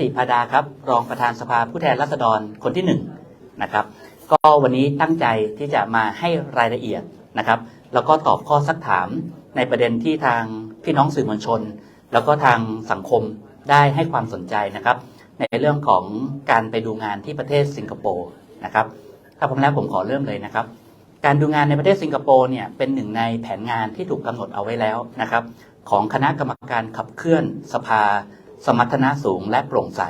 ติพาดาครับ รองประธานสภาผู้แทนราษฎรคนที่หนึ่งนะครับ ก็วันนี้ตั้งใจที่จะมาให้รายละเอียดนะครับ แล้วก็ตอบข้อซักถามในประเด็นที่ทางพี่น้องสื่อมวลชน แล้วก็ทางสังคมได้ให้ความสนใจนะครับ ในเรื่องของการไปดูงานที่ประเทศสิงคโปร์นะครับถ้าพร้อมแล้วผมขอเริ่มเลยนะครับ การดูงานในประเทศสิงคโปร์เนี่ยเป็นหนึ่งในแผนงานที่ถูกกำหนดเอาไว้แล้วนะครับ ของคณะกรรมการขับเคลื่อนสภา สมรรถนะสูงและโปร่งใส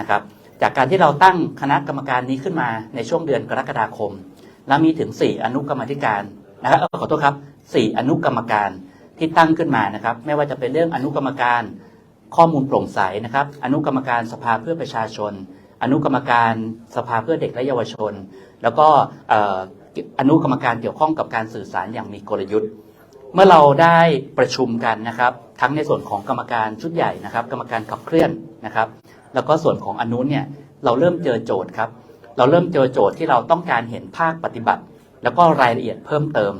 นะครับ จากการที่เราตั้งคณะกรรมการนี้ขึ้นมาในช่วงเดือนกรกฎาคม แล้วมีถึง 4 อนุกรรมธิการนะครับขอโทษครับ 4 อนุกรรมการที่ตั้งขึ้นมานะครับ ไม่ว่าจะเป็นเรื่องอนุกรรมการข้อมูลโปร่งใสนะครับ อนุกรรมการสภาเพื่อประชาชน อนุกรรมการสภาเพื่อเด็กและเยาวชน แล้วก็เอ่ออนุกรรมการเกี่ยวข้องกับการสื่อสารอย่างมีกลยุทธ์ เมื่อเราได้ประชุมกันนะครับ ทั้งในส่วนของกรรมการชุดใหญ่นะครับ กรรมการขับเคลื่อนนะครับ แล้วก็ส่วนของอนุเนี่ยเราเริ่มเจอโจทย์ครับ เราเริ่มเจอโจทย์ที่เราต้องการเห็นภาคปฏิบัติ แล้วก็รายละเอียดเพิ่มเติม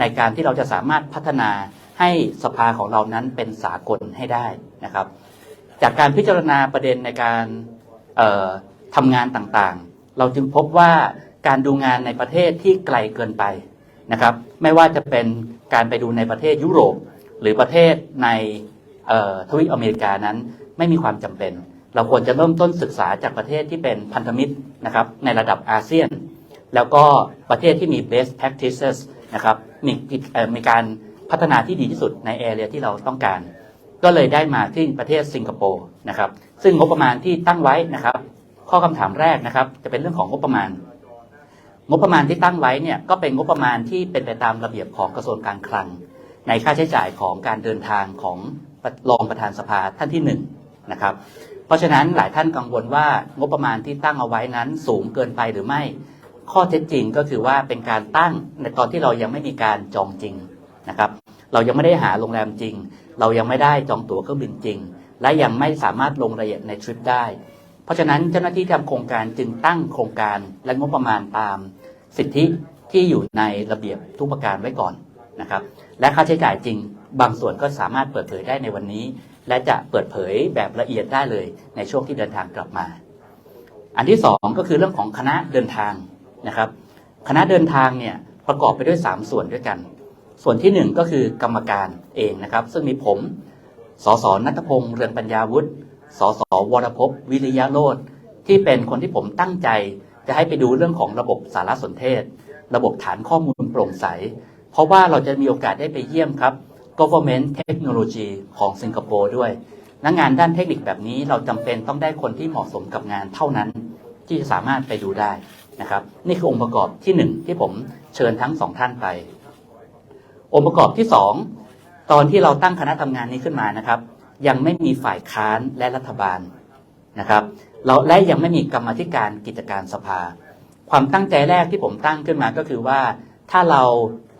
ในการที่เราจะสามารถพัฒนาให้สภาของเรานั้นเป็นสากลให้ได้นะครับ จากการพิจารณาประเด็นในการทำงานต่างๆ เราจึงพบว่าการดูงานในประเทศที่ไกลเกินไป นะครับ ไม่ว่าจะเป็นการไปดูในประเทศยุโรป หรือประเทศในทวีปอเมริกานั้นไม่มีความจำเป็น เราควรจะเริ่มต้นศึกษาจากประเทศที่เป็นพันธมิตรนะครับในระดับอาเซียน แล้วก็ประเทศที่มี best practices นะครับมีมีการพัฒนาที่ดีที่สุดในแอเรียที่เราต้องการ ก็เลยได้มาที่ประเทศสิงคโปร์นะครับซึ่งงบประมาณที่ตั้งไว้นะครับ ข้อคำถามแรกนะครับ จะเป็นเรื่องของงบประมาณ งบประมาณที่ตั้งไว้เนี่ยก็เป็นงบประมาณที่เป็นไปตามระเบียบของกระทรวงการคลัง ในค่าใช้จ่ายของการเดินทางของรองประธานสภาท่านที่หนึ่งนะครับเพราะฉะนั้นหลายท่านกังวลว่างบประมาณที่ตั้งเอาไว้นั้นสูงเกินไปหรือไม่ ข้อเท็จจริงก็คือว่าเป็นการตั้งในตอนที่เรายังไม่มีการจองจริงนะครับเรายังไม่ได้หาโรงแรมจริง เรายังไม่ได้จองตั๋วเครื่องบินจริง และยังไม่สามารถลงรายละเอียดในทริปได้ เพราะฉะนั้นเจ้าหน้าที่ทำโครงการจึงตั้งโครงการและงบประมาณตาม สิทธิที่อยู่ในระเบียบทุกประการไว้ก่อนนะครับ และค่าใช้จ่ายจริง บางส่วนก็สามารถเปิดเผยได้ในวันนี้ และจะเปิดเผยแบบละเอียดได้เลยในช่วงที่เดินทางกลับมา อันที่สองก็คือเรื่องของคณะเดินทางนะครับ คณะเดินทางเนี่ยประกอบไปด้วย 3 ส่วนด้วยกัน ส่วนที่ 1 ก็คือกรรมการเองนะครับ ซึ่งมีผมสสนัทพงษ์เรืองปัญญาวุฒิสสวรพวิริยะโรธที่เป็นคนที่ผมตั้งใจ จะให้ไปดูเรื่องของระบบสารสนเทศ ระบบฐานข้อมูลโปร่งใส เพราะว่าเราจะมีโอกาสได้ไปเยี่ยมครับ government technology ของสิงคโปร์ด้วยนักงานด้านเทคนิคแบบนี้เราจำเป็นต้องได้คนที่เหมาะสมกับงานเท่านั้น ที่จะสามารถไปดูได้นะครับ นี่คือองค์ประกอบที่หนึ่งที่ผมเชิญทั้งสองท่านไป องค์ประกอบที่สองตอนที่เราตั้งคณะทำงานนี้ขึ้นมานะครับ ยังไม่มีฝ่ายค้านและรัฐบาลนะครับ เราและยังไม่มีกรรมธิการกิจการสภา ความตั้งใจแรกที่ผมตั้งขึ้นมาก็คือว่า ถ้าเรา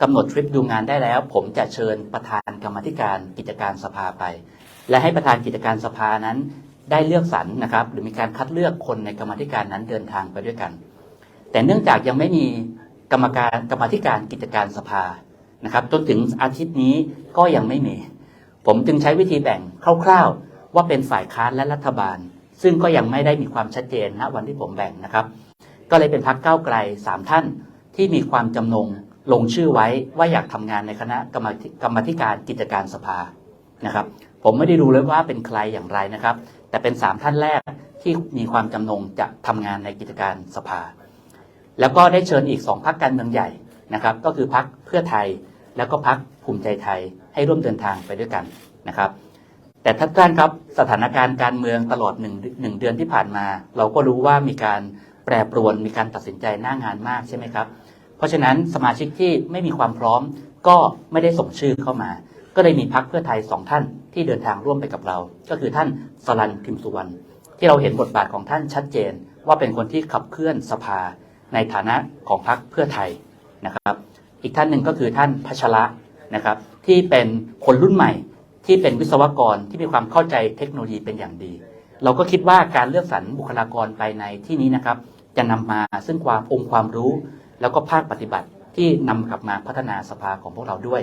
กำหนดทริปดูงานได้แล้ว ผมจะเชิญประธานกรรมธิการกิจการสภาไป และให้ประธานกิจการสภานั้นได้เลือกสรรนะครับ หรือมีการคัดเลือกคนในกรรมธิการนั้นเดินทางไปด้วยกัน แต่เนื่องจากยังไม่มีกรรมการกรรมธิการกิจการสภานะครับ จนถึงอาทิตย์นี้ก็ยังไม่มี ผมจึงใช้วิธีแบ่งคร่าว ๆ ว่าเป็นฝ่ายค้านและรัฐบาล ซึ่งก็ยังไม่ได้มีความชัดเจนณวันที่ผมแบ่งนะครับ ก็เลยเป็นพักเก้าไกลสามท่านที่มีความจำนงลงชื่อไว้ว่าอยากทำงานในคณะกรรมธิการกิจการสภานะครับ ผมไม่ได้ดูเลยว่าเป็นใครอย่างไรนะครับ แต่เป็นสามท่านแรกที่มีความจำนงจะทำงานในกิจการสภา แล้วก็ได้เชิญอีกสองพักการเมืองใหญ่นะครับ ก็คือพักเพื่อไทยแล้วก็พักภูมิใจไทยให้ร่วมเดินทางไปด้วยกันนะครับ แต่ท่านท่านครับสถานการณ์การเมืองตลอดหนึ่งหนึ่งเดือนที่ผ่านมา เราก็รู้ว่ามีการแปรปรวนมีการตัดสินใจหน้างานมากใช่ไหมครับ เพราะฉะนั้นสมาชิกที่ไม่มีความพร้อมก็ไม่ได้ส่งชื่อเข้ามา ก็เลยมีพักเพื่อไทยสองท่านที่เดินทางร่วมไปกับเรา ก็คือท่านสลันพิมสุวรรณที่เราเห็นบทบาทของท่านชัดเจน ว่าเป็นคนที่ขับเคลื่อนสภาในฐานะของพักเพื่อไทยนะครับ อีกท่านหนึ่งก็คือท่านพัชระนะครับที่เป็นคนรุ่นใหม่ ที่เป็นวิศวกรที่มีความเข้าใจเทคโนโลยีเป็นอย่างดี เราก็คิดว่าการเลือกสรรบุคลากรไปในที่นี้นะครับ จะนำมาซึ่งความองค์ความรู้ แล้วก็ภาคปฏิบัติที่นำกลับมาพัฒนาสภาของพวกเราด้วย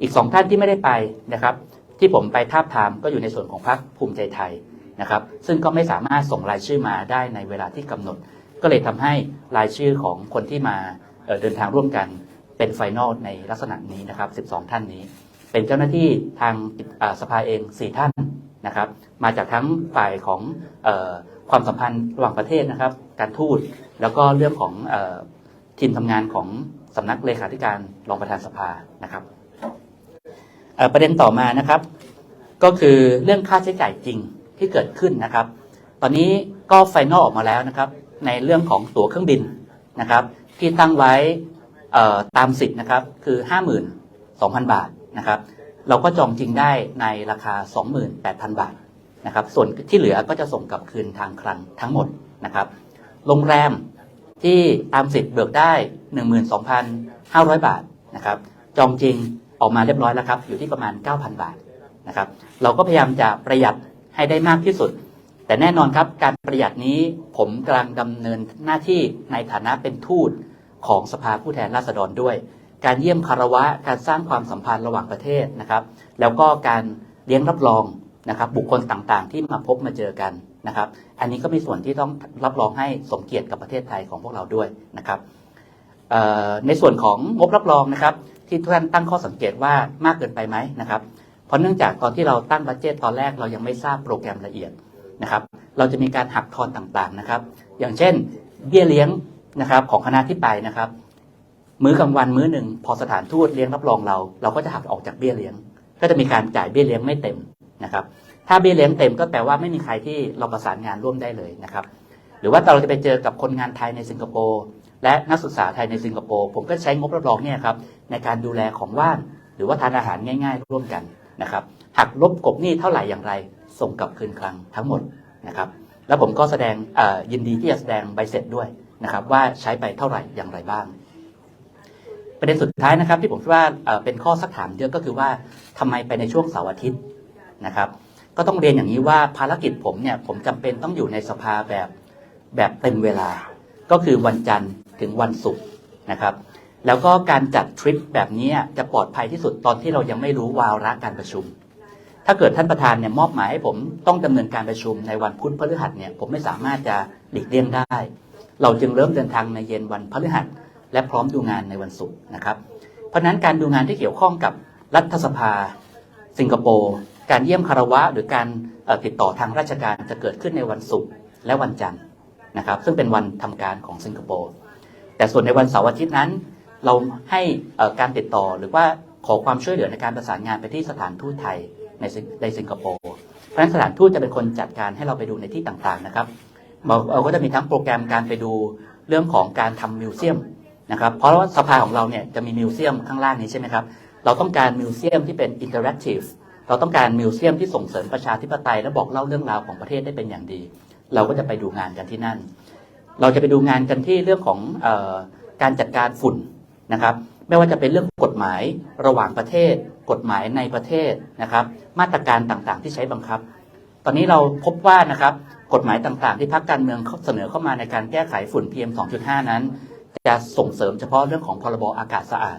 อีกสองท่านที่ไม่ได้ไปนะครับ ที่ผมไปทาบทามก็อยู่ในส่วนของพรรคภูมิใจไทยนะครับ ซึ่งก็ไม่สามารถส่งรายชื่อมาได้ในเวลาที่กำหนด ก็เลยทำให้รายชื่อของคนที่มาเเดินทางร่วมกันเป็นไฟนอลในลักษณะนี้นะครับ 12 ท่านนี้ เป็นเจ้าหน้าที่ทางสภาเอง 4 ท่านนะครับ มาจากทั้งฝ่ายของออความสัมพันธ์ระหว่างประเทศนะครับ การทูตแล้วก็เรื่องของออทีมทำงานของสำนักเลขาธิการรองประธานสภานะครับประเด็นต่อมานะครับ ก็คือเรื่องค่าใช้จ่ายจริงที่เกิดขึ้นนะครับ ตอนนี้ก็ไฟนอลออกมาแล้วนะครับ ในเรื่องของตั๋วเครื่องบินนะครับ ที่ตั้งไว้ตามสิทธิ์นะครับคือ 52,000 บาท นะครับ เราก็จองจริงได้ในราคา 28,000 บาทนะครับ ส่วนที่เหลือก็จะส่งกลับคืนทางคลังทั้งหมดนะครับ โรงแรมที่ตามสิทธิ์เบิกได้ 12,500 บาทนะครับ จองจริงออกมาเรียบร้อยแล้วครับ อยู่ที่ประมาณ 9,000 บาทนะครับ เราก็พยายามจะประหยัดให้ได้มากที่สุด แต่แน่นอนครับ การประหยัดนี้ผมกำลังดำเนินหน้าที่ในฐานะเป็นทูตของสภาผู้แทนราษฎรด้วย การเยี่ยมคารวะ การสร้างความสัมพันธ์ระหว่างประเทศนะครับ แล้วก็การเลี้ยงรับรองนะครับ บุคคลต่างๆ ที่มาพบมาเจอกันนะครับ อันนี้ก็มีส่วนที่ต้องรับรองให้สมเกียรติกับประเทศไทยของพวกเราด้วยนะครับในส่วนของงบรับรองนะครับ ที่ท่านตั้งข้อสังเกตว่ามากเกินไปไหมนะครับ เพราะเนื่องจากตอนที่เราตั้งบัตเจตตอนแรกเรายังไม่ทราบโปรแกรมละเอียดนะครับ เราจะมีการหักทอนต่างๆนะครับ อย่างเช่นเบี้ยเลี้ยงนะครับของคณะที่ไปนะครับ มื้อกลางวันมื้อหนึ่ง พอสถานทูตเลี้ยงรับรองเรา เราก็จะหักออกจากเบี้ยเลี้ยง ก็จะมีการจ่ายเบี้ยเลี้ยงไม่เต็มนะครับ ถ้าเบี้ยเลี้ยงเต็มก็แปลว่าไม่มีใครที่เราประสานงานร่วมได้เลยนะครับ หรือว่าเราจะไปเจอกับคนงานไทยในสิงคโปร์และนักศึกษาไทยในสิงคโปร์ผมก็ใช้งบรับรองเนี่ยครับในการดูแลของว่างหรือว่าทานอาหารง่าย ๆ ร่วมกันนะครับ หักลบกบหนี้เท่าไหร่อย่างไร ส่งกลับคืนคลังทั้งหมดนะครับแล้วผมก็แสดงยินดีที่จะแสดงใบเสร็จด้วยนะครับว่าใช้ไปเท่าไหร่อย่างไรบ้าง ประเด็นสุดท้ายนะครับที่ผมคิดว่าเป็นข้อสักถามเยอะก็คือว่าทำไมไปในช่วงเสาร์อาทิตย์นะครับ ก็ต้องเรียนอย่างนี้ว่าภารกิจผมเนี่ยผมจำเป็นต้องอยู่ในสภาแบบแบบเต็มเวลา ก็คือวันจันทร์ถึงวันศุกร์นะครับ แล้วก็การจัดทริปแบบนี้จะปลอดภัยที่สุดตอนที่เรายังไม่รู้วาระการประชุม ถ้าเกิดท่านประธานเนี่ยมอบหมายให้ผมต้องดำเนินการประชุมในวันพุธพฤหัสเนี่ยผมไม่สามารถจะหลีกเลี่ยงได้ เราจึงเริ่มเดินทางในเย็นวันพฤหัส และพร้อมดูงานในวันศุกร์นะครับ เพราะฉะนั้นการดูงานที่เกี่ยวข้องกับรัฐสภา สิงคโปร์การเยี่ยมคารวะ หรือการติดต่อทางราชการจะเกิดขึ้นในวันศุกร์และวันจันทร์นะครับ ซึ่งเป็นวันทำการของสิงคโปร์แต่ส่วนในวันเสาร์อาทิตย์นั้น เราให้การติดต่อหรือว่าขอความช่วยเหลือในการประสานงานไปที่สถานทูตไทยในสิงในสิงคโปร์เพราะฉะนั้นสถานทูตจะเป็นคนจัดการให้เราไปดูในที่ต่างๆนะครับเราเราก็จะมีทั้งโปรแกรมการไปดูเรื่องของการทำมิวเซียม นะครับเพราะว่าสภาของเราเนี่ยจะมีมิวเซียมข้างล่างนี้ใช่ไหมครับเราต้องการมิวเซียมที่เป็นอินเทอร์แอคทีฟเราต้องการมิวเซียมที่ส่งเสริมประชาธิปไตยและบอกเล่าเรื่องราวของประเทศได้เป็นอย่างดี เราก็จะไปดูงานกันที่นั่น เราจะไปดูงานกันที่เรื่องของออการจัดการฝุ่นนะครับ ไม่ว่าจะเป็นเรื่องกฎหมายระหว่างประเทศ กฎหมายในประเทศนะครับ มาตรการต่างๆ ที่ใช้บังคับ ตอนนี้เราพบว่านะครับกฎหมายต่างๆ ที่พรรคการเมืองเขาเสนอเข้ามาในการแก้ไขฝุ่น PM 2.5 นั้น จะส่งเสริมเฉพาะเรื่องของพรบอากาศสะอาด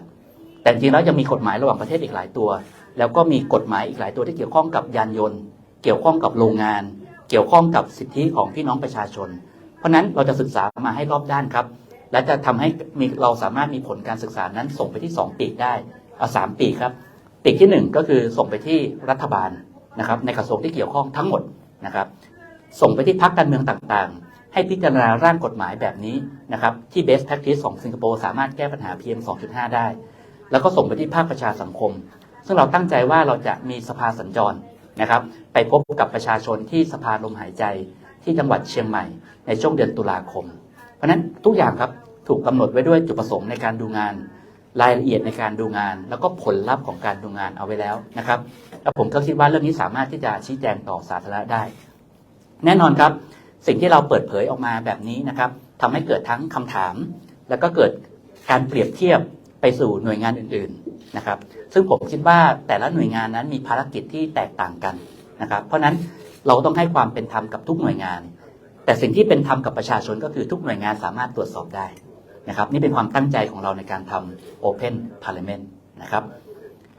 แต่จริงแล้วยังมีกฎหมายระหว่างประเทศอีกหลายตัว แล้วก็มีกฎหมายอีกหลายตัวที่เกี่ยวข้องกับยานยนต์ เกี่ยวข้องกับโรงงาน เกี่ยวข้องกับสิทธิของพี่น้องประชาชน เพราะนั้นเราจะศึกษามาให้รอบด้านครับ และจะทำให้มีเราสามารถมีผลการศึกษานั้นส่งไปที่ 2 ปีกได้เอาสามปีครับปีกที่ 1 ก็คือส่งไปที่รัฐบาลนะครับในกระทรวงที่เกี่ยวข้องทั้งหมดนะครับส่งไปที่พรรคการเมืองต่างๆ ให้พิจารณาร่างกฎหมายแบบนี้นะครับที่ best practice ของสิงคโปร์สามารถแก้ปัญหา PM 2.5 ได้ แล้วก็ส่งไปที่ภาคประชาสังคม ซึ่งเราตั้งใจว่าเราจะมีสภาสัญจรนะครับ ไปพบกับประชาชนที่สภาลมหายใจที่จังหวัดเชียงใหม่ ในช่วงเดือนตุลาคม เพราะนั้นทุกอย่างครับถูกกำหนดไว้ด้วยจุดประสงค์ในการดูงาน รายละเอียดในการดูงาน แล้วก็ผลลัพธ์ของการดูงานเอาไว้แล้วนะครับแล้วผมก็คิดว่าเรื่องนี้สามารถที่จะชี้แจงต่อสาธารณะได้ แน่นอนครับ สิ่งที่เราเปิดเผยออกมาแบบนี้นะครับทำให้เกิดทั้งคำถาม แล้วก็เกิดการเปรียบเทียบไปสู่หน่วยงานอื่นๆนะครับ ซึ่งผมคิดว่าแต่ละหน่วยงานนั้นมีภารกิจที่แตกต่างกันนะครับ เพราะฉะนั้นเราต้องให้ความเป็นธรรมกับทุกหน่วยงาน แต่สิ่งที่เป็นธรรมกับประชาชนก็คือทุกหน่วยงานสามารถตรวจสอบได้นะครับ นี่เป็นความตั้งใจของเราในการทำ Open Parliament นะครับ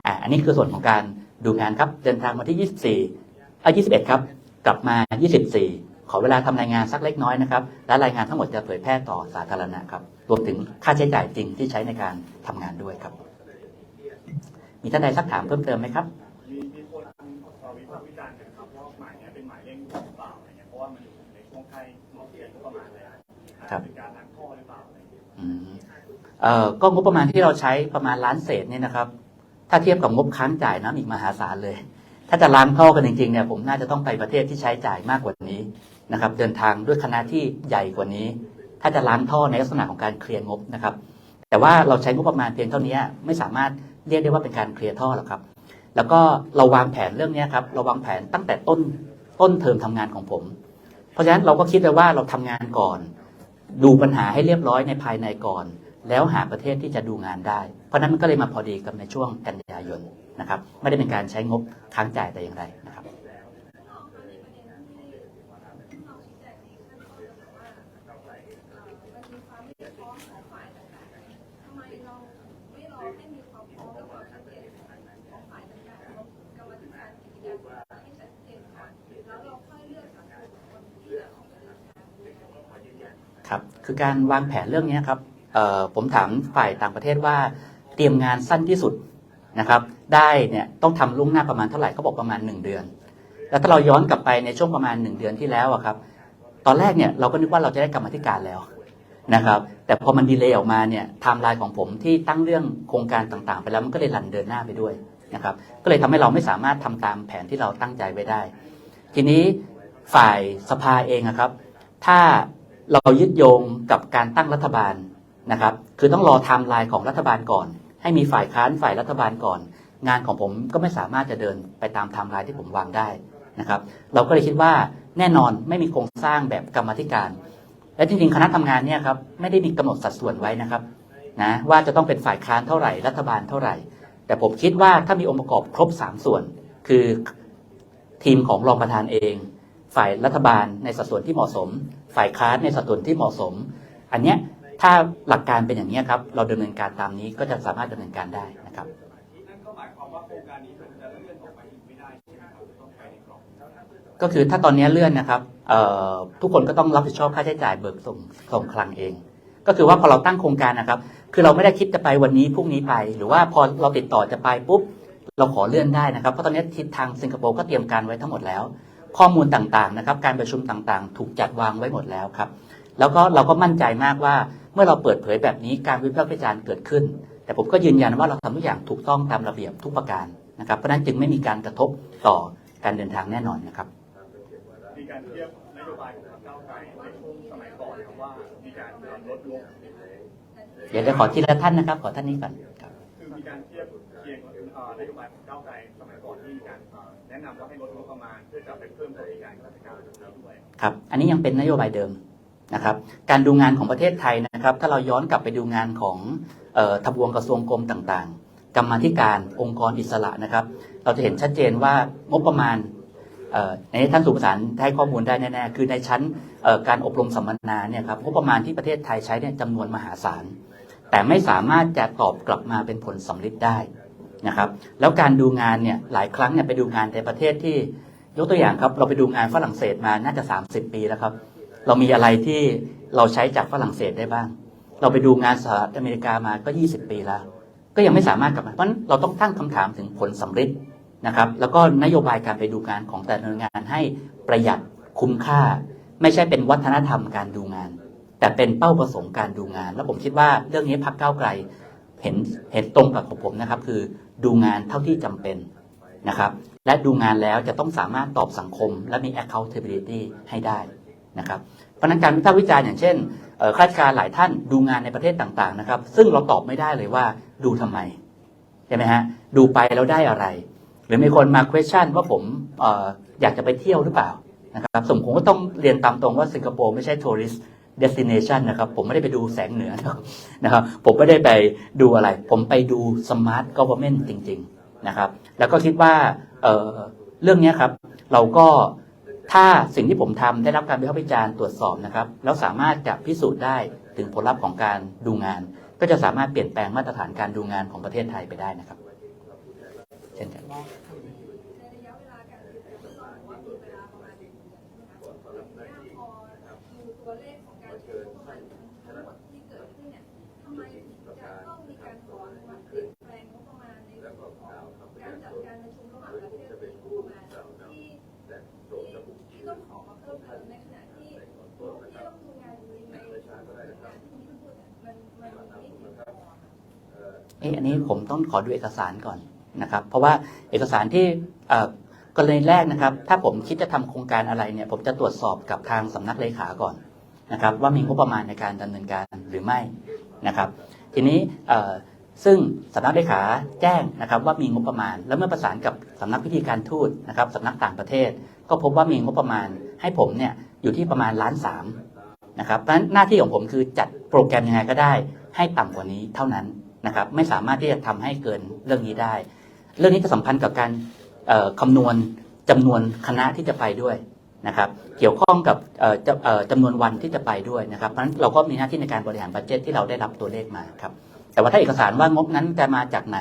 อ่าอันนี้คือส่วนของการดูงานครับเดินทางมาที่ 24อะ21 ครับ กลับมา 24 ขอเวลาทำรายงานสักเล็กน้อยนะครับ และรายงานทั้งหมดจะเผยแพร่ต่อสาธารณะครับ รวมถึงค่าใช้จ่ายจริงที่ใช้ในการทำงานด้วยครับ มีท่านใดสักถามเพิ่มเติมไหมครับมีมีคนเอ่อวิพากษ์วิจารณ์กันครับว่าหมายเนี้ยเป็นหมายเร่งด่วนหรือเปล่าอะไรเงี้ยเพราะว่ามันอยู่ในช่วงใกล้งบเดือนก็ประมาณเลยอาจครัจะบเป็นการล้างท่อหรือเปล่าอะไรเงี้ยอืมเอ่อก็งบประมาณที่เราใช้ประมาณล้านเศษเนี่ยนะครับ ถ้าเทียบกับงบค้างจ่ายนะอีกมหาศาลเลย ถ้าจะล้างท่อกันจริงๆเนี่ยผมน่าจะต้องไปประเทศที่ใช้จ่ายมากกว่านี้ นะครับเดินทางด้วยคณะที่ใหญ่กว่านี้ ถ้าจะล้างท่อในลักษณะของการเคลียร์งบนะครับ แต่ว่าเราใช้งบประมาณเพียงเท่านี้ไม่สามารถเรียกได้ว่าเป็นการเคลียร์ท่อหรอกครับ แล้วก็เราวางแผนเรื่องนี้ครับเราวางแผนตั้งแต่ต้นต้นเทอมทำงานของผม เพราะฉะนั้นเราก็คิดเลยว่าเราทำงานก่อน ดูปัญหาให้เรียบร้อยในภายในก่อน แล้วหาประเทศที่จะดูงานได้ เพราะฉะนั้นมันก็เลยมาพอดีกับในช่วงกันยายนนะครับ ไม่ได้เป็นการใช้งบค้างจ่ายแต่อย่างไรนะครับ ทำไมเราไม่รอให้มีความพร้อมและความชัดเจนของฝ่ายต่างๆของกรรมธิการกิจการให้ชัดเจนก่อนแล้วเราค่อยเลือกสรรคนที่จะออกมาดำเนินการ คือการวางแผนเรื่องนี้ครับผมถามฝ่ายต่างประเทศว่าเตรียมงานสั้นที่สุดนะครับได้เนี่ยต้องทำล่วงหน้าประมาณเท่าไหร่เขาบอกประมาณ 1 เดือน แล้วถ้าเราย้อนกลับไปในช่วงประมาณ 1 เดือนที่แล้วอะครับ ตอนแรกเนี่ยเราก็นึกว่าเราจะได้กรรมธิการแล้วนะครับ แต่พอมันดีเลย์ออกมาเนี่ยไทม์ไลน์ของผมที่ตั้งเรื่องโครงการต่างๆ ไปแล้วมันก็เลยรันเดินหน้าไปด้วยนะครับ ก็เลยทำให้เราไม่สามารถทำตามแผนที่เราตั้งใจไว้ได้ ทีนี้ฝ่ายสภาเองอะครับ ถ้า เรายึดโยงกับการตั้งรัฐบาลนะครับ คือต้องรอไทม์ไลน์ของรัฐบาลก่อน ให้มีฝ่ายค้านฝ่ายรัฐบาลก่อน งานของผมก็ไม่สามารถจะเดินไปตามไทม์ไลน์ที่ผมวางได้นะครับ เราก็เลยคิดว่าแน่นอนไม่มีโครงสร้างแบบกรรมธิการ และจริงๆ คณะทำงานเนี่ยครับไม่ได้มีกำหนดสัดส่วนไว้นะครับนะว่าจะต้องเป็นฝ่ายค้านเท่าไหร่รัฐบาลเท่าไหร่ แต่ผมคิดว่าถ้ามีองค์ประกอบครบ 3 ส่วน คือทีมของรองประธานเอง ฝ่ายรัฐบาลในสัดส่วนที่เหมาะสม ฝ่ายค้านในสัดส่วนที่เหมาะสม อันเนี้ยถ้าหลักการเป็นอย่างนี้ครับ เราดำเนินการตามนี้ก็จะสามารถดำเนินการได้นะครับก็คือถ้าตอนนี้เลื่อนนะครับทุกคนก็ต้องรับผิดชอบค่าใช้จ่ายเบิกส่งส่งคลังเอง ก็คือว่าพอเราตั้งโครงการนะครับ คือเราไม่ได้คิดจะไปวันนี้พรุ่งนี้ไป หรือว่าพอเราติดต่อจะไปปุ๊บ เราขอเลื่อนได้นะครับเพราะตอนนี้ทิศทางสิงคโปร์ก็เตรียมการไว้ทั้งหมดแล้ว ข้อมูลต่างๆนะครับ การประชุมต่างๆ ถูกจัดวางไว้หมดแล้วครับ แล้วก็เราก็มั่นใจมากว่าเมื่อเราเปิดเผยแบบนี้การวิพากษ์วิจารณ์เกิดขึ้น แต่ผมก็ยืนยันว่าเราทำทุกอย่างถูกต้องตามระเบียบทุกประการนะครับ เพราะฉะนั้นจึงไม่มีการกระทบต่อการเดินทางแน่นอนนะครับ มีการเทียบนโยบายของพรรคก้าวไกลในช่วงสมัยก่อนนะครับว่ามีการลดลง เดี๋ยวจะขอทีละท่านนะครับ ขอท่านนี้ก่อน ครับอันนี้ยังเป็นนโยบายเดิมนะครับ การดูงานของประเทศไทยนะครับ ถ้าเราย้อนกลับไปดูงานของออทบวงกระทรวงกรมต่างๆ กรรมาธิการองค์กรอิสระนะครับ เราจะเห็นชัดเจนว่างบประมาณในท่านสุประสานให้ข้อมูลได้แน่ๆ คือในชั้นการอบรมสัมมนาเนี่ยครับงบประมาณที่ประเทศไทยใช้เนี่ยจำนวนมหาศาล แต่ไม่สามารถจะตอบกลับมาเป็นผลสำลิดได้นะครับ แล้วการดูงานเนี่ยหลายครั้งเนี่ยไปดูงานในประเทศที่ ยกตัวอย่างครับ เราไปดูงานฝรั่งเศสมาน่าจะ 30 ปีแล้วครับ เรามีอะไรที่เราใช้จากฝรั่งเศสได้บ้าง เราไปดูงานสหรัฐอเมริกามาก็ 20 ปีแล้ว ก็ยังไม่สามารถกลับมาเพราะฉะนั้นเราต้องตั้งคำถามถึงผลสำลิดนะครับ แล้วก็นโยบายการไปดูงานของแต่ละงานให้ประหยัดคุ้มค่า ไม่ใช่เป็นวัฒนธรรมการดูงาน แต่เป็นเป้าประสงค์การดูงาน แล้วผมคิดว่าเรื่องนี้พักเก้าไกลเห็นเห็นตรงกับของผมนะครับ คือดูงานเท่าที่จำเป็น นะครับและดูงานแล้วจะต้องสามารถตอบสังคม และมี accountability ให้ได้นะครับเพราะนั้นการวิพากษ์วิจารณ์อย่างเช่นข้าราชการหลายท่านดูงานในประเทศต่างๆนะครับ ซึ่งเราตอบไม่ได้เลยว่าดูทำไมใช่ไหมฮะดูไปแล้วได้อะไร หรือมีคนมา question ว่าผมอออยากจะไปเที่ยวหรือเปล่านะครับสมผมก็ต้องเรียนตามตรงว่าสิงคโปร์ไม่ใช่ tourist destination นะครับ ผมไม่ได้ไปดูแสงเหนือนะครับนะครับผมไม่ได้ไปดูอะไร ผมไปดู smart government จริง ๆ นะครับ แล้วก็คิดว่าเเรื่องนี้ครับ เราก็ถ้าสิ่งที่ผมทำได้รับการวิพากษ์วิจารณ์ตรวจสอบนะครับ แล้วสามารถจะพิสูจน์ได้ถึงผลลัพธ์ของการดูงาน ก็จะสามารถเปลี่ยนแปลงมาตรฐานการดูงานของประเทศไทยไปได้นะครับ เช่นกัน ในระยะเวลาการติดต่อก็บอกว่ามีเวลาประมาณ เอะอันนี้ผมต้องขอดูเอกสารก่อนนะครับ เพราะว่าเอกสารที่เอ่อกรณีแรกนะครับ ถ้าผมคิดจะทำโครงการอะไรเนี่ย ผมจะตรวจสอบกับทางสำนักเลขาก่อนนะครับ ว่ามีงบประมาณในการดำเนินการหรือไม่นะครับ ทีนี้เอ่อซึ่งสำนักเลขาแจ้งนะครับว่ามีงบประมาณ แล้วเมื่อประสานกับสำนักพิธีการทูตนะครับสำนักต่างประเทศ ก็พบว่ามีงบประมาณให้ผมเนี่ยอยู่ที่ประมาณล้านสามนะครับเพราะฉะนั้นหน้าที่ของผมคือจัดโปรแกรมยังไงก็ได้ ให้ต่ำกว่านี้เท่านั้น นะครับไม่สามารถที่จะทำให้เกินเรื่องนี้ได้ เรื่องนี้จะสัมพันธ์กับการเอ่อคำนวณจำนวนคณะที่จะไปด้วยนะครับเกี่ยวข้องกับเอ่อจะเอ่อจำนวนวันที่จะไปด้วยนะครับเพราะฉะนั้นเราก็มีหน้าที่ในการบริหารบัตเจตที่เราได้รับตัวเลขมาครับแต่ว่าถ้าเอกสารว่างบนั้นจะมาจากไหน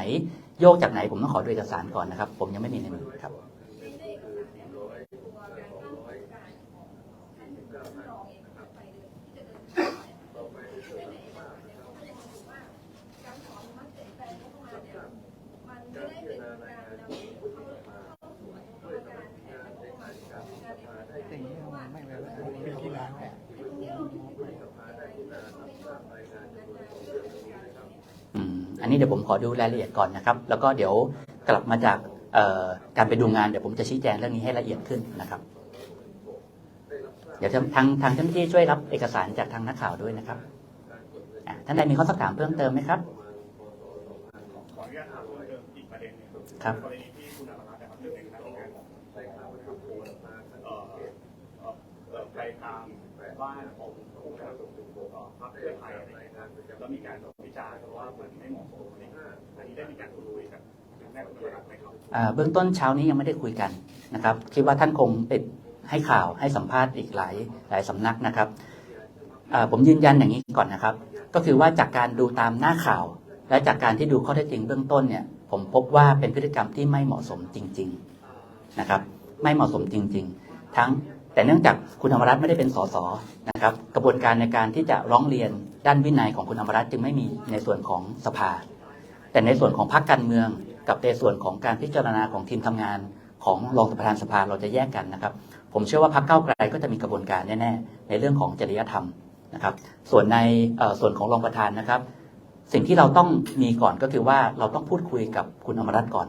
โยกจากไหนผมต้องขอดูเอกสารก่อนนะครับ ผมยังไม่มีในมือครับ นนี้เดี๋ยวผมขอดูรายละเอียดก่อนนะครับ แล้วก็เดี๋ยวกลับมาจากการไปดูงานเดี๋ยวผมจะชี้แจงเรื่องนี้ให้ละเอียดขึ้นนะครับ เดี๋ยวทางทางเจ้าหน้าที่ช่วยรับเอกสารจากทางนักข่าวด้วยนะครับท่านใดมีข้อสักถามเพิ่มเติมไหมครับขออนุญาตถามเพิ่มเติมอีกประเด็นหนึงครับกรณีที่คุณอมรรัตน์นะครับหนึ่งในคณะทำงานของเอ่อเอ่อเอ่อไปทางบ้านของผู้สนับสนุนเอ่อพรรคเพื่อไทยอะไราแล้วมีการ จารณ์ว่ามันไม่เหมาะสมอะไรอย่างเงี้ยอันนี้ได้มีการคุยกับแม่ของตัวรับไหมครับ อ่าเบื้องต้นเช้านี้ยังไม่ได้คุยกันนะครับ คิดว่าท่านคงติดให้ข่าวให้สัมภาษณ์อีกหลายหลายสำนักนะครับอ่าผมยืนยันอย่างนี้ก่อนนะครับ ก็คือว่าจากการดูตามหน้าข่าว และจากการที่ดูข้อเท็จจริงเบื้องต้นเนี่ย ผมพบว่าเป็นพฤติกรรมที่ไม่เหมาะสมจริง ๆนะครับ ไม่เหมาะสมจริง ๆ ทั้ง แต่เนื่องจากคุณธรรมรัฐไม่ได้เป็นสสนะครับ กระบวนการในการที่จะร้องเรียนด้านวินัยของคุณธรรมรัฐจึงไม่มีในส่วนของสภา แต่ในส่วนของพรรคการเมือง กับในส่วนของการพิจารณาของทีมทำงานของรองประธานสภาเราจะแยกกันนะครับ ผมเชื่อว่าพรรคเก้าไกลก็จะมีกระบวนการแน่ๆในเรื่องของจริยธรรมนะครับ ส่วนในส่วนของรองประธานนะครับ สิ่งที่เราต้องมีก่อนก็คือว่าเราต้องพูดคุยกับคุณอมรรัตน์ก่อน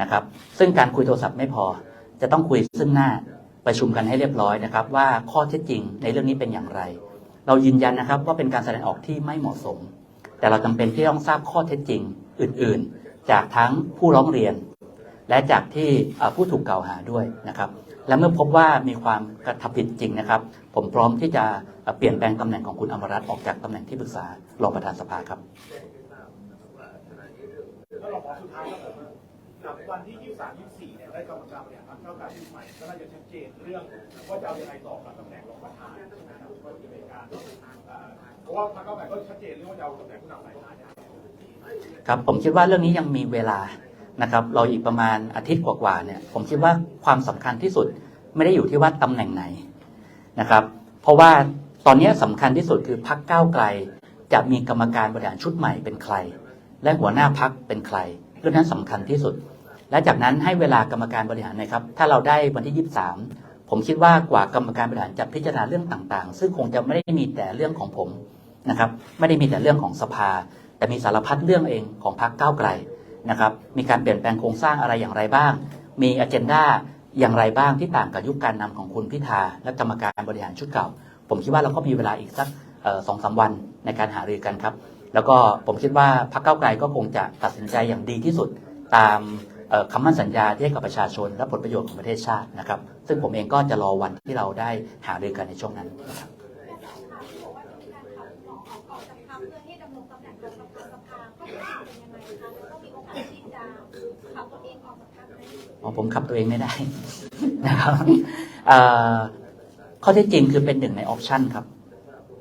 นะครับ ซึ่งการคุยโทรศัพท์ไม่พอจะต้องคุยซึ่งหน้า ประชุมกันให้เรียบร้อยนะครับ ว่าข้อเท็จจริงในเรื่องนี้เป็นอย่างไร เรายืนยันนะครับว่าเป็นการแสดงออกที่ไม่เหมาะสม แต่เราจำเป็นที่ต้องทราบข้อเท็จจริงอื่นๆ จากทั้งผู้ร้องเรียน และจากที่ผู้ถูกกล่าวหาด้วยนะครับ และเมื่อพบว่ามีความกระทำผิดจริงนะครับ ผมพร้อมที่จะเปลี่ยนแปลงตำแหน่งของคุณอมรรัตน์ออกจากตำแหน่งที่ปรึกษารองประธานสภาครับวเราขอสุดท้ายก็คือกันที่ 23 24เนี่ยได้กรรมการบริหาร ก้าวไกลชุดใหม่ก็น่าจะชัดเจนเรื่องว่าจะเอายังไงต่อกับตำแหน่งรองประธานนะครับว่าจะเป็นการเพราะว่าพรรคเก้าวไกลก็ชัดเจนเรื่องว่าจะเอาตำแหน่งผู้นำฝ่ายค้านครับผมคิดว่าเรื่องนี้ยังมีเวลานะครับเราอีกประมาณอาทิตย์กว่าๆเนี่ยผมคิดว่าความสำคัญที่สุดไม่ได้อยู่ที่ว่าตำแหน่งไหนนะครับ เพราะว่าตอนนี้สำคัญที่สุดคือพักก้าวไกล จะมีกรรมการบริหารชุดใหม่เป็นใคร และหัวหน้าพักเป็นใคร เรื่องนั้นสำคัญที่สุด และจากนั้นให้เวลากรรมการบริหารนะครับ ถ้าเราได้วันที่ 23 ผมคิดว่ากว่ากรรมการบริหารจะพิจารณาเรื่องต่างๆ ซึ่งคงจะไม่ได้มีแต่เรื่องของผมนะครับ ไม่ได้มีแต่เรื่องของสภา แต่มีสารพัดเรื่องเองของพรรคก้าวไกลนะครับ มีการเปลี่ยนแปลงโครงสร้างอะไรอย่างไรบ้าง มีอ g e n d a อย่างไรบ้างที่ต่างกับยุคการนำของคุณพิธาและกรรมการบริหารชุดเก่า ผมคิดว่าเราก็มีเวลาอีกสักสองสามวันในการหารือกันครับ แล้วก็ผมคิดว่าพรรคก้าวไกลก็คงจะตัดสินใจอย่างดีที่สุดตาม คำมั่นสัญญาที่ให้กับประชาชน และผลประโยชน์ของประเทศชาตินะครับ ซึ่งผมเองก็จะรอวันที่เราได้หารือกันในช่วงนั้นนะครับที่บอกว่าจะมีการขับหมอออกจากพรรคเพื่อให้ดำรงตำแหน่งรองประธานสภาก็เป็นยังไงคะแล้วก็มีโอกาสที่จะขับตัวเองออกจากพรรคไหมอ๋อผมขับตัวเองไม่ได้นะครับเอ่อข้อเที่จริงคือเป็นหนึ่งในออปชันครับ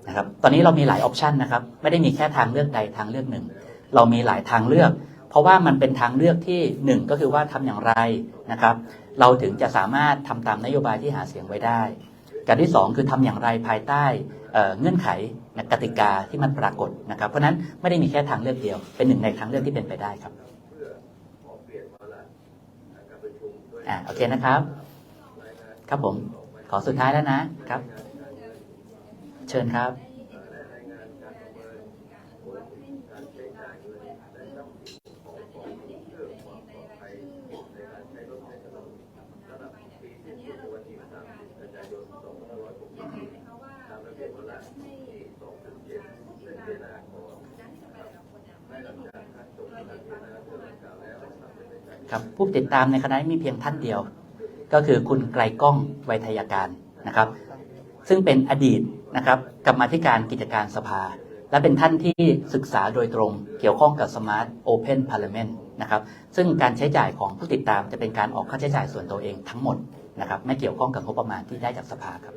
นะครับ ตอนนี้เรามีหลายออปชันนะครับ ไม่ได้มีแค่ทางเลือกใดทางเลือกหนึ่ง เรามีหลายทางเลือก เพราะว่ามันเป็นทางเลือกที่หนึ่งก็คือว่าทำอย่างไรนะครับ เราถึงจะสามารถทำตามนโยบายที่หาเสียงไว้ได้การที่สองคือทำอย่างไรภายใต้เงื่อนไขกติกาที่มันปรากฏนะครับ เพราะฉะนั้นไม่ได้มีแค่ทางเลือกเดียว เป็นหนึ่งในทางเลือกที่เป็นไปได้ครับอ่าโอเคนะครับ ครับผมขอสุดท้ายแล้วนะครับ เชิญครับ ได้เอกสารในการดำเนินการว่าให้มี ติดตามด้วยค่ะซึ่งอาจจะยังไม่ได้เห็นในในรายชื่อนะคะที่ของกับคณะไปเนี่ยอันนี้เราจะมีมาตรการในการควบคุมยังไงไหมคะว่าเพื่อที่จะไม่ให้ผู้ติดตามนั้นที่จะไปแต่ละคนเนี่ยไม่ได้มีการระเบิดความเข้ามา ครับผู้ติดตามในคณะมีเพียงท่านเดียว ก็คือคุณไกลก้องไวยทยการนะครับ ซึ่งเป็นอดีตนะครับกรรมธิการกิจการสภา และเป็นท่านที่ศึกษาโดยตรงเกี่ยวข้องกับ Smart Open Parliament นะครับซึ่งการใช้จ่ายของผู้ติดตามจะเป็นการออกค่าใช้จ่ายส่วนตัวเองทั้งหมดนะครับไม่เกี่ยวข้องกับงบประมาณที่ได้จากสภาครับ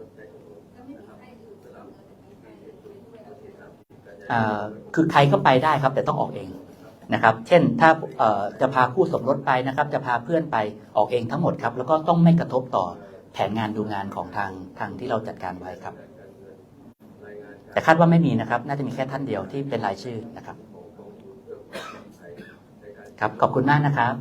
คือใครก็ไปได้ครับแต่ต้องออกเอง นะครับ เช่นถ้าจะพาคู่สมรสไปนะครับ จะพาเพื่อนไปออกเองทั้งหมดครับ แล้วก็ต้องไม่กระทบต่อแผนงานดูงานของทางทางที่เราจัดการไว้ครับ แต่คาดว่าไม่มีนะครับ น่าจะมีแค่ท่านเดียวที่เป็นรายชื่อนะครับ ครับขอบคุณมากนะครับ